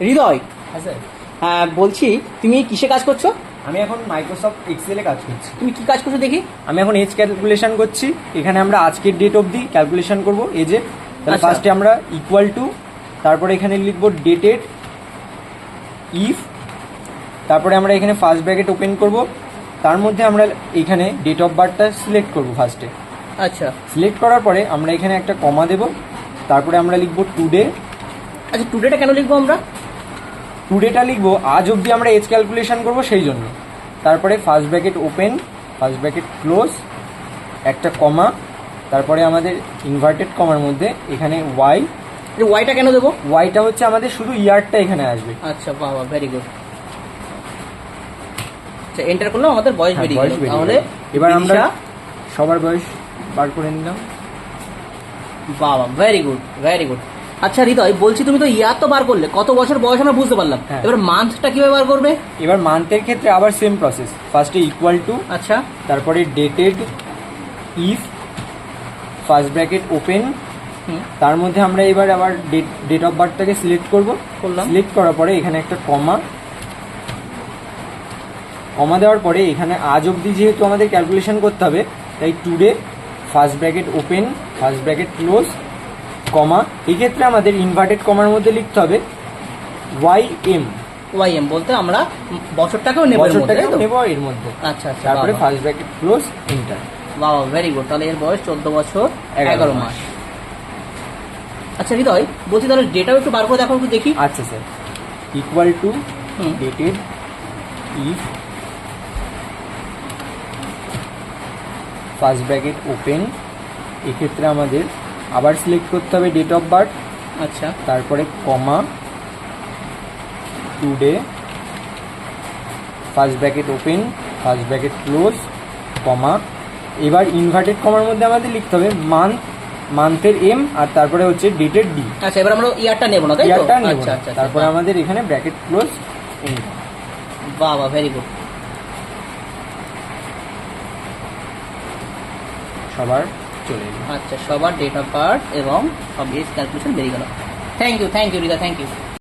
হৃদয়। হ্যাঁ স্যার। হ্যাঁ বলছি তুমি কিসে কাজ করছ? আমি এখন মাইক্রোসফট এক্সেলে কাজ করছি। তুমি কি কাজ করছ দেখি? আমি এখন এজ ক্যালকুলেশন করছি। এখানে আমরা আজকের ডেট অবধি ক্যালকুলেশন করব। এজে তাহলে আচ্ছা। ফার্স্টে আমরা ইকুয়াল টু তারপরে এখানে লিখব ডেটেড ইফ তারপরে আমরা এখানে ফার্স্ট ব্র্যাকেট ওপেন করব। তার মধ্যে আমরা এখানে ডেট অফ বার্থটা সিলেক্ট করব ফার্স্টে আচ্ছা। সিলেক্ট করার পরে আমরা এখানে একটা কমা দেব। তারপরে আমরা লিখব টুডে আচ্ছা টুডেটা কেন লিখব আমরা? টুডেটা লিখব আজ অবধি আমরা এজ ক্যালকুলেশন করব সেই জন্য। তারপরে first bracket open first bracket close একটা কমা তারপরে আমাদের ইনভার্টেড কমার মধ্যে এখানে ওয়াই ওয়াইটা কেন দেবো? ওয়াইটা হচ্ছে আমাদের শুধু ইয়ারটা এখানে আসবে। আচ্ছা বাবা ভেরি গুড আচ্ছা এন্টার করলাম আমাদের বয়স হ্যাঁ, বেরিয়ে গেল। তাহলে এবার আমরা সবার বয়স বার করে নিলাম। বাবা ভেরি গুড ভেরি গুড আচ্ছা হৃদয় বলছি তুমি তো ইয়ার তো বার করলে কত বছর বয়স আমরা বুঝতে পারলাম। হ্যাঁ। এবার মান্থটা কীভাবে বার করবে? এবার মান্থের ক্ষেত্রে আবার সেম প্রসেস ফার্স্টে ইকুয়াল টু আচ্ছা। তারপরে dated if first bracket open তার মধ্যে আমরা এবার আবার ডেট ডেট অফ বার্থটাকে সিলেক্ট করব। করলাম। সিলেক্ট করার পরে এখানে একটা কমা কমা দেওয়ার পরে এখানে আজ অবধি যেহেতু আমাদের ক্যালকুলেশন করতে হবে তাই today first bracket open first bracket close comma এক্ষেত্রে আমাদের ইনভার্টেড কমার মধ্যে লিখতে হবে ওয়াই এম ওয়াই এম বলতে আমরা বছরটাকেও নেব এর মধ্যে, বছরটাকে তাই তো? নেব এর মধ্যে। আচ্ছা আচ্ছা তারপরে ফার্স্ট ব্র্যাকেট ক্লোজ এন্টার বাবা ভেরি গুড তাহলে এর বয়স চোদ্দ বছর এগারো মাস। আচ্ছা হৃদয় বলছি তাহলে ডেটাও একটু বার করে দেখো একটু দেখি। আচ্ছা sir equal to dated if first bracket open এক্ষেত্রে আমাদের আবার সিলেক্ট করতে হবে ডেট অফ বার্থ আচ্ছা। তারপরে comma today first bracket open first bracket close comma এবার ইনভার্টেড কমার মধ্যে আমাদের লিখতে হবে মান্থ মান্থের এম আর তারপরে হচ্ছে ডেটের ডি আচ্ছা এবার আমরা ইয়ারটা নেব না তাই তো? ইয়ারটা নেব আচ্ছা আচ্ছা তারপরে আচ্ছা। আমাদের এখানে ব্র্যাকেট ক্লোজ এন্টার বাবা ভেরি গুড সবার চলে আচ্ছা সবার ডেট অফ বার্থ এবং সব এজ ক্যালকুলেশন বেরিয়ে গেল। Thank you thank you Rida thank you